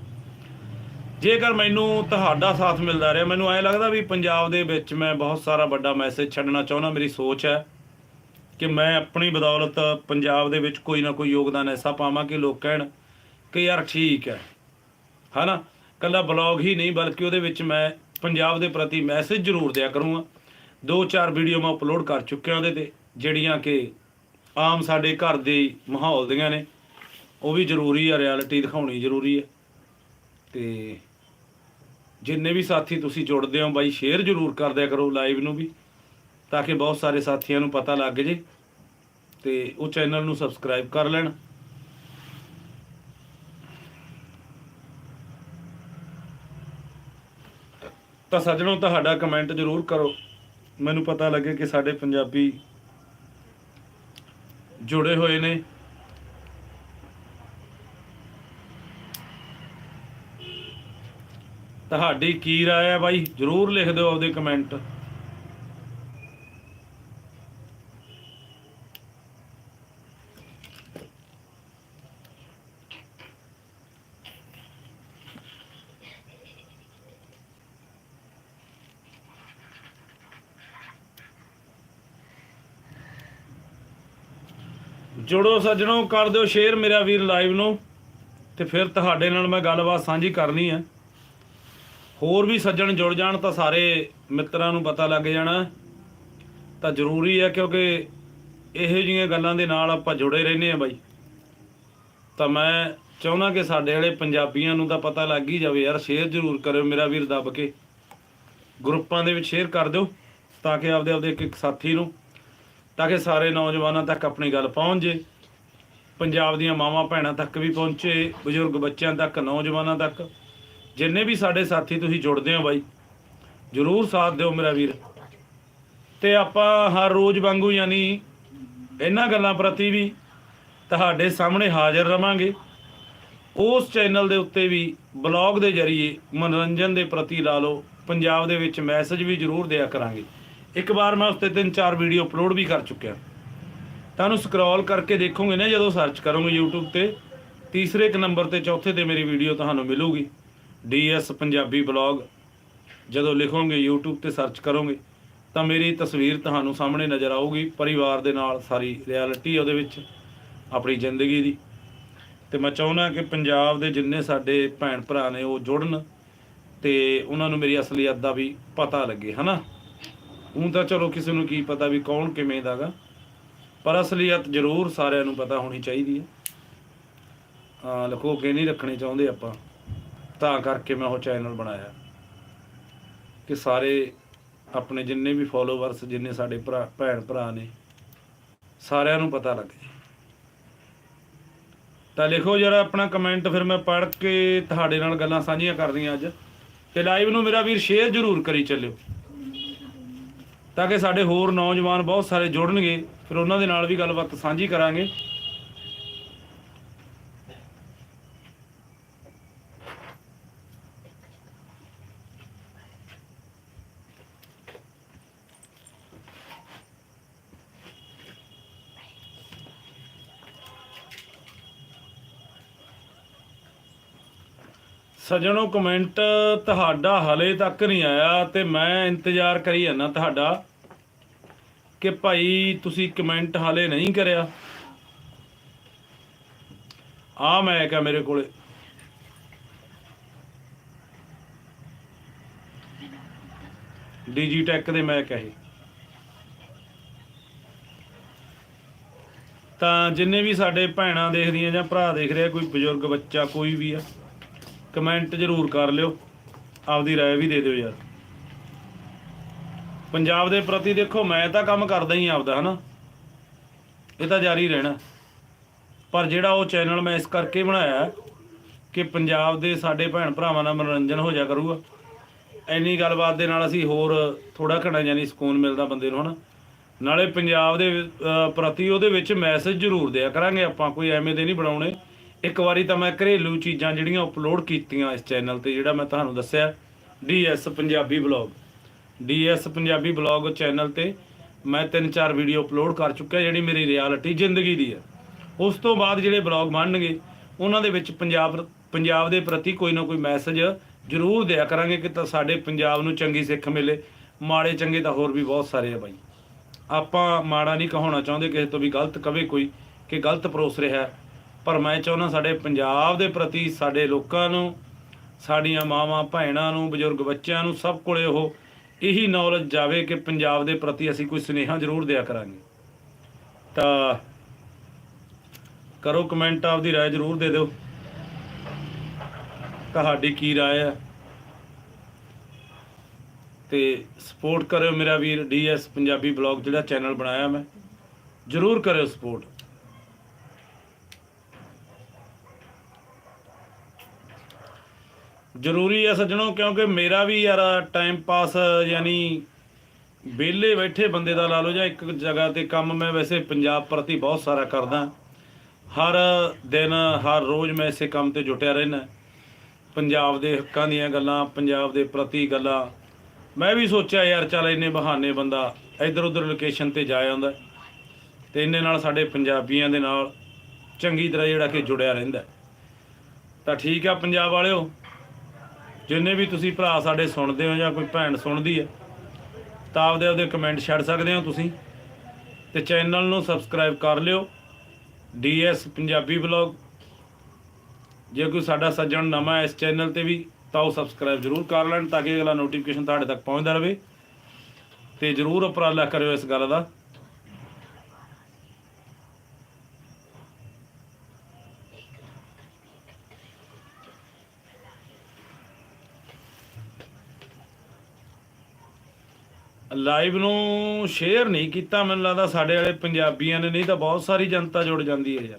Speaker 1: ਜੇਕਰ ਮੈਨੂੰ ਤੁਹਾਡਾ ਸਾਥ ਮਿਲਦਾ ਰਿਹਾ, ਮੈਨੂੰ ਐਂ ਲੱਗਦਾ ਵੀ ਪੰਜਾਬ ਦੇ ਵਿੱਚ ਮੈਂ ਬਹੁਤ ਸਾਰਾ ਵੱਡਾ ਮੈਸੇਜ ਛੱਡਣਾ ਚਾਹੁੰਦਾ, ਮੇਰੀ ਸੋਚ ਹੈ। ਕਿ ਮੈਂ ਆਪਣੀ ਬਦੌਲਤ ਪੰਜਾਬ ਦੇ ਵਿੱਚ ਕੋਈ ਨਾ ਕੋਈ ਯੋਗਦਾਨ ਐਸਾ ਪਾਵਾਂ ਕਿ ਲੋਕ ਕਹਿਣ ਕਿ ਯਾਰ ਠੀਕ ਹੈ। ਹਨਾ? ਕੱਲਾ ਬਲੌਗ ਹੀ ਨਹੀਂ, ਬਲਕਿ ਉਹਦੇ ਵਿੱਚ ਮੈਂ ਪੰਜਾਬ ਦੇ ਪ੍ਰਤੀ ਮੈਸੇਜ ਜ਼ਰੂਰ ਦਿਆ ਕਰੂੰਗਾ। ਦੋ ਚਾਰ ਵੀਡੀਓ ਮੈਂ ਅਪਲੋਡ ਕਰ ਚੁੱਕਿਆ ਉਹਦੇ ਤੇ, ਜਿਹੜੀਆਂ ਕਿ ਆਮ ਸਾਡੇ ਘਰ ਦੇ ਮਾਹੌਲ ਦੀਆਂ ਨੇ। ਉਹ ਵੀ ਜ਼ਰੂਰੀ ਆ, ਰਿਐਲਿਟੀ ਦਿਖਾਉਣੀ ਜ਼ਰੂਰੀ ਹੈ ਤੇ ਜਿੰਨੇ ਵੀ ਸਾਥੀ ਤੁਸੀਂ ਜੁੜਦੇ ਹੋ ਬਾਈ, ਸ਼ੇਅਰ ਜ਼ਰੂਰ ਕਰ ਦਿਆ ਕਰੋ ਲਾਈਵ ਨੂੰ ਵੀ। ਤਾਂ ਕਿ ਬਹੁਤ ਸਾਰੇ ਸਾਥੀਆਂ ਨੂੰ ਪਤਾ ਲੱਗ ਜੇ ਤੇ ਉਹ ਚੈਨਲ ਨੂੰ ਸਬਸਕ੍ਰਾਈਬ ਕਰ ਲੈਣ ਤਾਂ ਸੱਜਣੋ ਤੁਹਾਡਾ ਕਮੈਂਟ ਜ਼ਰੂਰ ਕਰੋ ਮੈਨੂੰ ਪਤਾ ਲੱਗੇ ਕਿ ਸਾਡੇ ਪੰਜਾਬੀ ਜੁੜੇ ਹੋਏ ਨੇ ਤੁਹਾਡੀ ਕੀ رائے ਹੈ ਬਾਈ ਜਰੂਰ ਲਿਖ ਦਿਓ ਆਪਦੇ ਕਮੈਂਟ ਜੁੜੋ ਸੱਜਣੋ, ਕਰ ਦਿਓ ਸ਼ੇਅਰ ਮੇਰਾ ਵੀਰ ਲਾਈਵ ਨੂੰ ਤੇ ਫਿਰ ਤੁਹਾਡੇ ਨਾਲ ਮੈਂ ਗੱਲਬਾਤ ਸਾਂਝੀ ਕਰਨੀ ਹੈ। ਹੋਰ ਵੀ ਸੱਜਣ ਜੁੜ ਜਾਣ ਤਾਂ ਸਾਰੇ ਮਿੱਤਰਾਂ ਨੂੰ ਪਤਾ ਲੱਗ ਜਾਣਾ। ਤਾਂ ਜ਼ਰੂਰੀ ਹੈ ਕਿਉਂਕਿ ਇਹੋ ਜਿਹੀਆਂ ਗੱਲਾਂ ਦੇ ਨਾਲ ਆਪਾਂ ਜੁੜੇ ਰਹਿੰਦੇ ਆ ਬਾਈ। ਤਾਂ ਮੈਂ ਚਾਹੁੰਦਾ ਕਿ ਸਾਡੇ ਵਾਲੇ ਪੰਜਾਬੀਆਂ ਨੂੰ ਤਾਂ ਪਤਾ ਲੱਗ ਹੀ ਜਾਵੇ, ਯਾਰ ਸ਼ੇਅਰ ਜ਼ਰੂਰ ਕਰਿਓ ਮੇਰਾ ਵੀਰ ਦੱਬ ਕੇ। ਗਰੁੱਪਾਂ ਦੇ ਵਿੱਚ ਸ਼ੇਅਰ ਕਰ ਦਿਓ ਤਾਂ ਕਿ ਆਪਦੇ ਆਪਦੇ ਇੱਕ ਇੱਕ ਸਾਥੀ ਨੂੰ ਤਾਂ ਕਿ ਸਾਰੇ ਨੌਜਵਾਨਾਂ ਤੱਕ ਆਪਣੀ ਗੱਲ ਪਹੁੰਚ ਜੇ। ਪੰਜਾਬ ਦੀਆਂ ਮਾਵਾਂ ਭੈਣਾਂ ਤੱਕ ਵੀ ਪਹੁੰਚੇ, ਬਜ਼ੁਰਗ ਬੱਚਿਆਂ ਤੱਕ, ਨੌਜਵਾਨਾਂ ਤੱਕ। ਜਿੰਨੇ ਵੀ ਸਾਡੇ ਸਾਥੀ ਤੁਸੀਂ ਜੁੜਦੇ ਹੋ ਬਾਈ, ਜਰੂਰ ਸਾਥ ਦਿਓ ਮੇਰਾ ਵੀਰ। ਤੇ ਆਪਾਂ ਹਰ ਰੋਜ਼ ਵਾਂਗੂ ਯਾਨੀ ਇਹਨਾਂ ਗੱਲਾਂ ਪ੍ਰਤੀ ਵੀ ਤੁਹਾਡੇ ਸਾਹਮਣੇ ਹਾਜ਼ਰ ਰਵਾਂਗੇ। ਉਸ ਚੈਨਲ ਦੇ ਉੱਤੇ ਵੀ, ਬਲੌਗ ਦੇ ਜ਼ਰੀਏ, ਮਨੋਰੰਜਨ ਦੇ ਪ੍ਰਤੀ ਲਾ ਲਓ। ਪੰਜਾਬ ਦੇ ਵਿੱਚ ਮੈਸੇਜ ਵੀ ਜ਼ਰੂਰ ਦਿਆ ਕਰਾਂਗੇ। ਇੱਕ ਵਾਰ ਮੈਂ ਉਸ ਤੇ ਤਿੰਨ ਚਾਰ ਵੀਡੀਓ ਅਪਲੋਡ ਵੀ ਕਰ ਚੁੱਕਿਆ। ਤੁਹਾਨੂੰ ਸਕਰੋਲ ਕਰਕੇ ਦੇਖੋਗੇ ਨਾ, ਜਦੋਂ ਸਰਚ ਕਰੋਗੇ YouTube ਤੇ, ਤੀਸਰੇ ਇੱਕ ਨੰਬਰ ਤੇ ਚੌਥੇ ਤੇ ਮੇਰੀ ਵੀਡੀਓ ਤੁਹਾਨੂੰ ਮਿਲੂਗੀ। DS ਪੰਜਾਬੀ ਬਲੌਗ ਜਦੋਂ ਲਿਖੋਗੇ YouTube ਤੇ ਸਰਚ ਕਰੋਗੇ, ਤਾਂ ਮੇਰੀ ਤਸਵੀਰ ਤੁਹਾਨੂੰ ਸਾਹਮਣੇ ਨਜ਼ਰ ਆਊਗੀ, ਪਰਿਵਾਰ ਦੇ ਨਾਲ ਸਾਰੀ ਰਿਐਲਿਟੀ ਉਹਦੇ ਵਿੱਚ, ਆਪਣੀ ਜ਼ਿੰਦਗੀ ਦੀ। ਤੇ ਮੈਂ ਚਾਹੁੰਦਾ ਕਿ ਪੰਜਾਬ ਦੇ ਜਿੰਨੇ ਸਾਡੇ ਭੈਣ ਭਰਾ ਨੇ ਉਹ ਜੁੜਨ, ਤੇ ਉਹਨਾਂ ਨੂੰ ਮੇਰੀ ਅਸਲੀਅਤ ਦਾ ਵੀ ਪਤਾ ਲੱਗੇ, ਹਨਾ? ਹੁਣ ਤਾਂ ਚਲੋ ਕਿਸੇ ਨੂੰ ਕੀ ਪਤਾ ਵੀ ਕੌਣ ਕਿਵੇਂ ਦਾਗਾ ਪਰ ਅਸਲੀਅਤ ਜ਼ਰੂਰ ਸਾਰਿਆਂ ਨੂੰ ਪਤਾ ਹੋਣੀ ਚਾਹੀਦੀ ਹੈ। ਹਾਂ ਲੁਕੋ ਕੇ ਨਹੀਂ ਰੱਖਣੇ ਚਾਹੁੰਦੇ ਆਪਾਂ। ਤਾਂ ਕਰਕੇ ਮੈਂ ਉਹ ਚੈਨਲ ਬਣਾਇਆ। ਕਿ ਸਾਰੇ ਆਪਣੇ ਜਿੰਨੇ ਵੀ ਫੋਲੋਵਰਸ ਜਿੰਨੇ ਸਾਡੇ ਭਰਾ, ਭੈਣ ਭਰਾ ਨੇ, ਸਾਰਿਆਂ ਨੂੰ ਪਤਾ ਲੱਗ ਲੱਗੇ ਤਾਂ ਲਿਖੋ ਜਰਾ ਆਪਣਾ ਕਮੈਂਟ ਫਿਰ ਮੈਂ ਪੜ੍ਹ ਕੇ ਤੁਹਾਡੇ ਨਾਲ ਗੱਲਾਂ ਸਾਂਝੀਆਂ ਕਰਦੀਆਂ ਅੱਜ। ਤੇ ਲਾਈਵ ਨੂੰ ਮੇਰਾ ਵੀਰ ਸ਼ੇਅਰ ਜ਼ਰੂਰ ਕਰੀ ਚੱਲਿਓ। ਤਾਂ ਕਿ ਸਾਡੇ ਹੋਰ ਨੌਜਵਾਨ ਬਹੁਤ ਸਾਰੇ ਜੁੜਨਗੇ, ਫਿਰ ਉਹਨਾਂ ਦੇ ਨਾਲ ਵੀ ਗੱਲਬਾਤ ਸਾਂਝੀ ਕਰਾਂਗੇ। ਸਜਣੋ ਕਮੈਂਟ ਤੁਹਾਡਾ ਹਲੇ ਤੱਕ ਨਹੀਂ ਆਇਆ ਤੇ ਮੈਂ ਇੰਤਜ਼ਾਰ ਕਰੀ ਜਾਂਦਾ ਤੁਹਾਡਾ ਕਿ ਭਾਈ ਤੁਸੀਂ ਕਮੈਂਟ ਹਾਲੇ ਨਹੀਂ ਕਰਿਆ। ਆ ਮੈਂ ਕਿਹਾ ਮੇਰੇ ਕੋਲੇ। ਡੀਜੀਟੈਕ ਦੇ ਮੈਂ ਕਹੇ ਤਾਂ ਜਿੰਨੇ ਵੀ ਸਾਡੇ ਭੈਣਾਂ ਦੇਖਦੀਆਂ ਜਾਂ ਭਰਾ ਦੇਖ ਰਿਹਾ, ਕੋਈ ਬਜ਼ੁਰਗ ਬੱਚਾ, ਕੋਈ ਵੀ ਆ ਕਮੈਂਟ ਜ਼ਰੂਰ ਕਰ ਲਿਓ ਆਪਦੀ رائے ਵੀ ਦੇ ਦਿਓ ਯਾਰ ਪੰਜਾਬ ਦੇ ਪ੍ਰਤੀ ਦੇਖੋ ਮੈਂ ਤਾਂ ਕੰਮ ਕਰਦਾ ਹੀ ਆਪਦਾ ਹਨਾ ਇਹ ਤਾਂ ਜਾਰੀ ਰਹਿਣਾ ਪਰ ਜਿਹੜਾ ਉਹ ਚੈਨਲ ਮੈਂ ਇਸ ਕਰਕੇ ਬਣਾਇਆ ਹੈ ਕਿ ਪੰਜਾਬ ਦੇ ਸਾਡੇ ਭੈਣ ਭਰਾਵਾਂ ਦਾ ਮਨੋਰੰਜਨ ਹੋ ਜਾ ਕਰੂਗਾ ਐਨੀ ਗੱਲਬਾਤ ਦੇ ਨਾਲ ਅਸੀਂ ਹੋਰ ਥੋੜਾ ਘਣਾ ਯਾਨੀ ਸਕੂਨ ਮਿਲਦਾ ਬੰਦੇ ਨੂੰ ਹਨਾ ਨਾਲੇ ਪੰਜਾਬ ਦੇ ਅਹ, ਪ੍ਰਤੀ ਉਹਦੇ ਵਿੱਚ ਮੈਸੇਜ ਜ਼ਰੂਰ ਦਿਆ ਕਰਾਂਗੇ ਆਪਾਂ ਕੋਈ ਐਵੇਂ ਦੇ ਨਹੀਂ ਬਣਾਉਣੇ ਇੱਕ ਵਾਰੀ ਤਾਂ ਮੈਂ ਘਰੇਲੂ ਚੀਜ਼ਾਂ ਜਿਹੜੀਆਂ ਅਪਲੋਡ ਕੀਤੀਆਂ ਇਸ ਚੈਨਲ ਤੇ, ਜਿਹੜਾ ਮੈਂ ਤੁਹਾਨੂੰ ਦੱਸਿਆ DS Punjabi blog DS Punjabi blog channel ਤੇ ਮੈਂ ਤਿੰਨ ਚਾਰ ਵੀਡੀਓ ਅਪਲੋਡ ਕਰ ਚੁੱਕਿਆ, ਜਿਹੜੀ ਮੇਰੀ ਰਿਐਲਿਟੀ ਜ਼ਿੰਦਗੀ ਦੀ ਹੈ। ਉਸ ਤੋਂ ਬਾਅਦ ਜਿਹੜੇ ਬਲੌਗ ਬਣਨਗੇ, ਉਹਨਾਂ ਦੇ ਵਿੱਚ ਪੰਜਾਬ ਪੰਜਾਬ ਦੇ ਪ੍ਰਤੀ ਕੋਈ ਨਾ ਕੋਈ ਮੈਸੇਜ ਜ਼ਰੂਰ ਦਿਆ ਕਰਾਂਗੇ ਕਿ ਤਾਂ ਸਾਡੇ ਪੰਜਾਬ ਨੂੰ ਚੰਗੀ ਸਿੱਖ ਮਿਲੇ। ਮਾੜੇ ਚੰਗੇ ਤਾਂ ਹੋਰ ਵੀ ਬਹੁਤ ਸਾਰੇ ਆ ਬਾਈ। ਆਪਾਂ ਮਾੜਾ ਨਹੀਂ ਕਹਾਉਣਾ ਚਾਹੁੰਦੇ ਕਿਸੇ ਤੋਂ ਵੀ ਗਲਤ ਕਵੇ ਕੋਈ, ਕਿ ਗਲਤ ਪਰੋਸ ਰਿਹਾ। ਪਰ ਮੈਂ ਚਾਹੁੰਦਾ ਸਾਡੇ ਪੰਜਾਬ ਦੇ ਪ੍ਰਤੀ ਸਾਡੇ ਲੋਕਾਂ ਨੂੰ ਸਾਡੀਆਂ ਮਾਵਾਂ ਭੈਣਾਂ ਨੂੰ ਬਜ਼ੁਰਗ ਬੱਚਿਆਂ ਨੂੰ ਸਭ ਕੋਲੇ ਉਹ ਇਹੀ ਨੌਲੇਜ ਜਾਵੇ ਕਿ ਪੰਜਾਬ ਦੇ ਪ੍ਰਤੀ ਅਸੀਂ ਕੋਈ ਸੁਨੇਹਾ ਜ਼ਰੂਰ ਦਿਆ ਕਰਾਂਗੇ ਤਾਂ ਕਰੋ ਕਮੈਂਟ ਆਪਦੀ رائے ਜ਼ਰੂਰ ਦੇ ਦਿਓ ਤੁਹਾਡੀ ਕੀ رائے ਹੈ ਤੇ ਸਪੋਰਟ ਕਰਿਓ ਮੇਰਾ ਵੀਰ ਡੀਐਸ ਪੰਜਾਬੀ ਬਲੌਗ ਜਿਹੜਾ ਚੈਨਲ ਬਣਾਇਆ ਮੈਂ ਜਰੂਰ ਕਰਿਓ ਸਪੋਰਟ ਜ਼ਰੂਰੀ ਹੈ ਸੱਜਣੋ, ਕਿਉਂਕਿ ਮੇਰਾ ਵੀ ਯਾਰ ਟਾਈਮ ਪਾਸ ਯਾਨੀ ਵਿਹਲੇ ਬੈਠੇ ਬੰਦੇ ਦਾ ਲਾ ਲਓ ਜਾਂ ਇੱਕ ਜਗ੍ਹਾ ਤੇ ਕੰਮ ਮੈਂ ਵੈਸੇ ਪੰਜਾਬ ਪ੍ਰਤੀ ਬਹੁਤ ਸਾਰਾ ਕਰਦਾ। ਹਰ ਦਿਨ, ਹਰ ਰੋਜ਼ ਮੈਂ ਇਸੇ ਕੰਮ ਤੇ ਜੁਟਿਆ ਰਹਿਣਾ ਪੰਜਾਬ ਦੇ ਹੱਕਾਂ ਦੀਆਂ ਗੱਲਾਂ, ਪੰਜਾਬ ਦੇ ਪ੍ਰਤੀ ਗੱਲਾਂ। ਮੈਂ ਵੀ ਸੋਚਿਆ ਯਾਰ ਚੱਲ ਇੰਨੇ ਬਹਾਨੇ ਬੰਦਾ ਇੱਧਰ ਉੱਧਰ ਲੋਕੇਸ਼ਨ ਤੇ ਜਾ ਆਉਂਦਾ। ਤੇ ਇੰਨੇ ਨਾਲ ਸਾਡੇ ਪੰਜਾਬੀਆਂ ਦੇ ਨਾਲ ਚੰਗੀ ਤਰ੍ਹਾਂ ਜਿਹੜਾ ਕਿ ਜੁੜਿਆ ਰਹਿੰਦਾ। ਤਾਂ ਠੀਕ ਆ ਪੰਜਾਬ ਵਾਲਿਓ ਜਿੰਨੇ ਵੀ ਤੁਸੀਂ ਭਰਾ ਸਾਡੇ ਸੁਣਦੇ ਹੋ ਜਾਂ ਕੋਈ ਭੈਣ ਸੁਣਦੀ ਹੈ, ਤਾਂ ਆਪਦੇ ਆਪਦੇ ਕਮੈਂਟ ਛੱਡ ਸਕਦੇ ਹੋ ਤੁਸੀਂ। ਤੇ ਚੈਨਲ ਨੂੰ ਸਬਸਕ੍ਰਾਈਬ ਕਰ ਲਿਓ। ਡੀਐਸ ਪੰਜਾਬੀ ਬਲੌਗ ਜੇ ਕੋਈ ਸਾਡਾ ਸੱਜਣ ਨਵਾਂ ਇਸ ਚੈਨਲ ਤੇ ਵੀ, ਤਾਂ ਉਹ ਸਬਸਕ੍ਰਾਈਬ ਜ਼ਰੂਰ ਕਰ ਲੈਣ ਤਾਂ ਕਿ ਅਗਲਾ ਨੋਟੀਫਿਕੇਸ਼ਨ ਤੁਹਾਡੇ ਤੱਕ ਪਹੁੰਚਦਾ ਰਹੇ। ਤੇ ਜ਼ਰੂਰ ਉਪਰਾਲਾ ਕਰਿਓ ਇਸ ਗੱਲ ਦਾ। ਲਾਈਵ ਨੂੰ ਸ਼ੇਅਰ ਨਹੀਂ ਕੀਤਾ, ਮੈਨੂੰ ਲੱਗਦਾ ਸਾਡੇ ਵਾਲੇ ਪੰਜਾਬੀਆਂ ਨੇ, ਨਹੀਂ ਤਾਂ ਬਹੁਤ ਸਾਰੀ ਜਨਤਾ ਜੁੜ ਜਾਂਦੀ ਹੈ ਯਾਰ।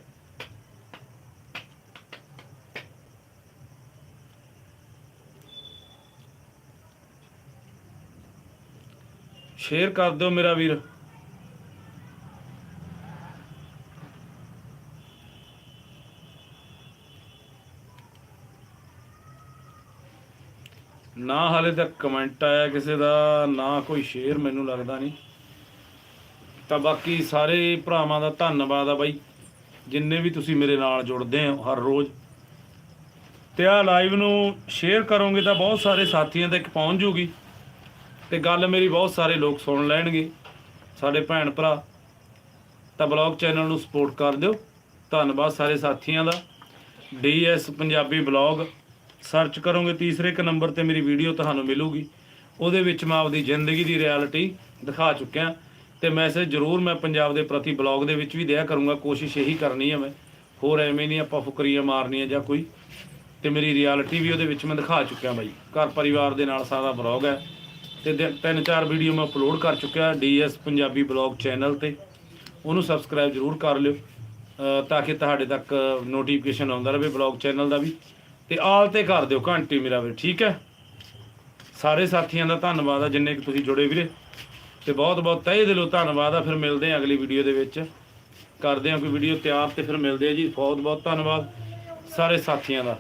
Speaker 1: ਸ਼ੇਅਰ ਕਰ ਦਿਓ ਮੇਰਾ ਵੀਰ। ਨਾ ਦਾ ਕਮੈਂਟ ਆਇਆ ਕਿਸੇ ਦਾ, ਨਾ ਕੋਈ ਸ਼ੇਅਰ ਮੈਨੂੰ ਲੱਗਦਾ ਨਹੀਂ। ਤਾਂ ਬਾਕੀ ਸਾਰੇ ਭਰਾਵਾਂ ਦਾ ਧੰਨਵਾਦ ਆ ਬਾਈ। ਜਿੰਨੇ ਵੀ ਤੁਸੀਂ ਮੇਰੇ ਨਾਲ ਜੁੜਦੇ ਹੋ ਹਰ ਰੋਜ਼। ਤੇ ਆ ਲਾਈਵ ਨੂੰ ਸ਼ੇਅਰ ਕਰੋਗੇ ਤਾਂ ਬਹੁਤ ਸਾਰੇ ਸਾਥੀਆਂ ਤੱਕ ਪਹੁੰਚ ਜੂਗੀ। ਤੇ ਗੱਲ ਮੇਰੀ ਬਹੁਤ ਸਾਰੇ ਲੋਕ ਸੁਣ ਲੈਣਗੇ, ਸਾਡੇ ਭੈਣ ਭਰਾ। ਤਾਂ ਬਲੌਗ ਚੈਨਲ ਨੂੰ ਸਪੋਰਟ ਕਰ ਦਿਓ। ਧੰਨਵਾਦ ਸਾਰੇ ਸਾਥੀਆਂ ਦਾ। ਡੀਐਸ ਪੰਜਾਬੀ ਬਲੌਗ ਸਰਚ ਕਰੋਗੇ ਤੀਸਰੇ ਇੱਕ ਨੰਬਰ ਤੇ ਮੇਰੀ ਵੀਡੀਓ ਤੁਹਾਨੂੰ ਮਿਲੂਗੀ। ਉਹਦੇ ਵਿੱਚ ਮੈਂ ਆਪਦੀ ਜ਼ਿੰਦਗੀ ਦੀ ਰਿਐਲਿਟੀ ਦਿਖਾ ਚੁੱਕਿਆ। ਤੇ ਮੈਸੇਜ ਜ਼ਰੂਰ ਮੈਂ ਪੰਜਾਬ ਦੇ ਪ੍ਰਤੀ ਬਲੌਗ ਦੇ ਵਿੱਚ ਵੀ ਦਿਆ ਕਰੂੰਗਾ। ਕੋਸ਼ਿਸ਼ ਇਹੀ ਕਰਨੀ ਹੈ ਮੈਂ। ਹੋਰ ਐਵੇਂ ਨਹੀਂ ਆਪਾਂ ਫੁਕਰੀਆਂ ਮਾਰਨੀਆਂ ਜਾਂ ਕੋਈ। ਤੇ ਮੇਰੀ ਰਿਐਲਿਟੀ ਵੀ ਉਹਦੇ ਵਿੱਚ ਮੈਂ ਦਿਖਾ ਚੁੱਕਿਆ ਬਾਈ। ਘਰ ਪਰਿਵਾਰ ਦੇ ਨਾਲ ਸਾਰਾ ਬਲੌਗ ਹੈ। ਤੇ ਦਿ- ਤਿੰਨ ਚਾਰ ਵੀਡੀਓ ਮੈਂ ਅਪਲੋਡ ਕਰ ਚੁੱਕਿਆ ਡੀਐਸ ਪੰਜਾਬੀ ਬਲੌਗ ਚੈਨਲ ਤੇ। ਉਹਨੂੰ ਸਬਸਕ੍ਰਾਈਬ ਜ਼ਰੂਰ ਕਰ ਲਿਓ। ਅ, ਤਾਂ ਕਿ ਤੁਹਾਡੇ ਤੱਕ ਨੋਟੀਫਿਕੇਸ਼ਨ ਆਉਂਦਾ ਰਹੇ ਬਲੌਗ ਚੈਨਲ ਦਾ ਵੀ। ਤੇ ਆਲ ਤੇ ਕਰ ਦਿਓ ਘੰਟੀ ਮੇਰਾ ਵੀ ਠੀਕ ਹੈ? ਸਾਰੇ ਸਾਥੀਆਂ ਦਾ ਧੰਨਵਾਦ ਆ, ਜਿੰਨੇ ਕਿ ਤੁਸੀਂ ਜੁੜੇ ਵੀਰੇ। ਤੇ ਬਹੁਤ ਬਹੁਤ ਤਹਿ ਦਿਲੋਂ ਧੰਨਵਾਦ ਆ, ਫਿਰ ਮਿਲਦੇ ਆ ਅਗਲੀ ਵੀਡੀਓ ਦੇ ਵਿੱਚ। ਕਰਦੇ ਆ ਕੋਈ ਵੀਡੀਓ ਤਿਆਰ ਤੇ ਫਿਰ ਮਿਲਦੇ ਆ ਜੀ। ਬਹੁਤ ਬਹੁਤ ਧੰਨਵਾਦ ਸਾਰੇ ਸਾਥੀਆਂ ਦਾ।